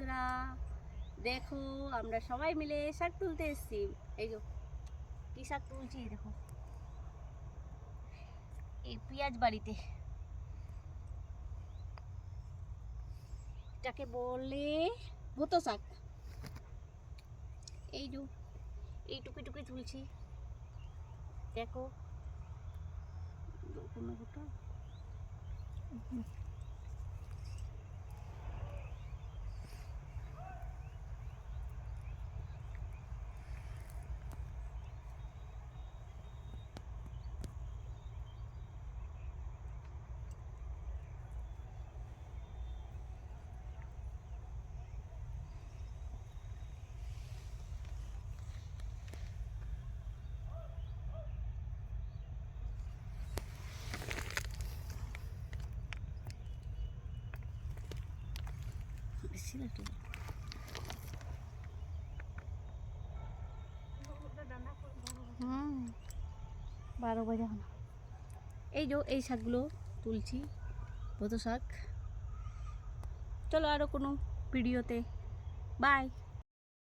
বন্ধুরা, দেখো আমরা সবাই মিলে শাক তুলতে এসেছি। এই যো, কি শাক তুলছি দেখো। এই পেঁয়াজ বাড়িতে। এটাকে বলে ভুতো শাক। এই যো এই টুকি টুকি তুলছি। দেখো কোনো বেশি নাকি হুম, বারো বাজে এই যো, এই শাকগুলো তুলছি কত শাক। চলো আরও কোনো ভিডিওতে। বাই।